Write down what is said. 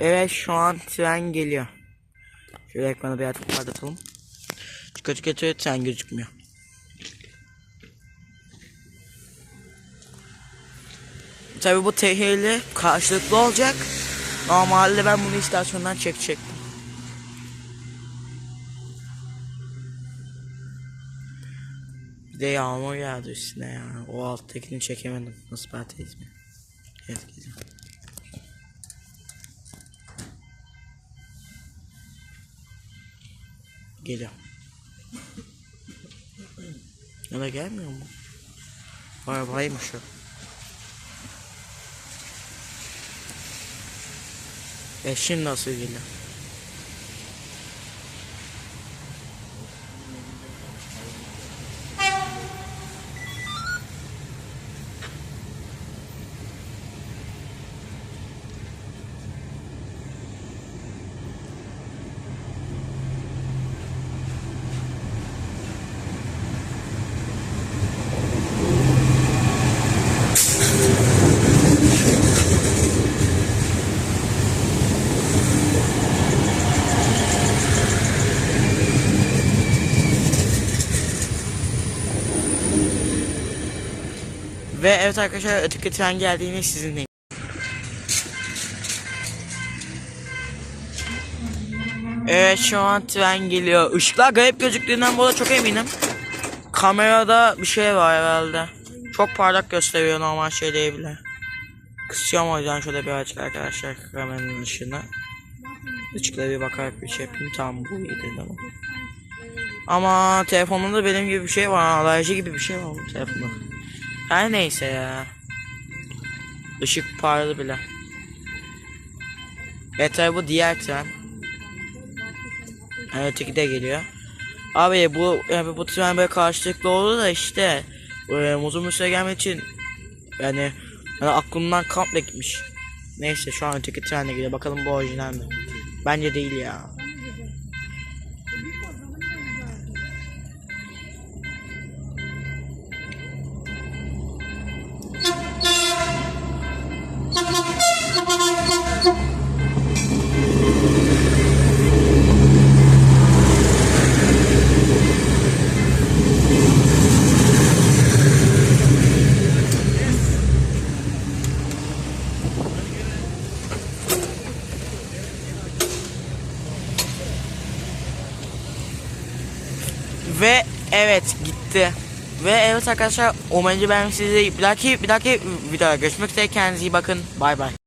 Evet şu an tren geliyor. Şöyle ekranı bir artık parlatalım. Çık açık açık tren gözükmüyor. Tabi bu tehlikeli karşılıklı olacak. Normalde ben bunu istasyondan çekecektim. Bir de yağmur yağdı üstüne ya. O alttakini çekemedim. Nasıl parteyiz mi? Evet geliyor. Geliyor. Ya da gelmiyor mu? Arabaymış o. E şimdi nasıl geliyor? Ve evet arkadaşlar öteki tren geldiğinde sizinleyim. Evet şu an tren geliyor. Işıklar garip gözüktüğünden bu arada çok eminim. Kamerada bir şey var herhalde. Çok parlak gösteriyor normal şeyde bile. Kısıyorum o yüzden şöyle birazcık arkadaşlar kameranın ışığını. Işıklara bir bakarak bir şey yapayım. Tamam bu iyi değil ama. Ama telefonumda benim gibi bir şey var. Alerji gibi bir şey var bu telefonda. Her neyse ya. Işık parladı bile. Tabi bu diğer tren. Öteki de geliyor. Abi bu yani bu tren böyle karşılıklı oldu da işte e, uzun bir süre gelmek için yani, yani aklımdan komple gitmiş. Neyse şu an öteki trenle geliyor. Bakalım bu orijinal mi? Bence değil ya. Ve evet gitti. Ve evet arkadaşlar umarım ben sizi bir dahaki bir dahaki videoda görüşmek üzere kendinize iyi bakın. Bay bay.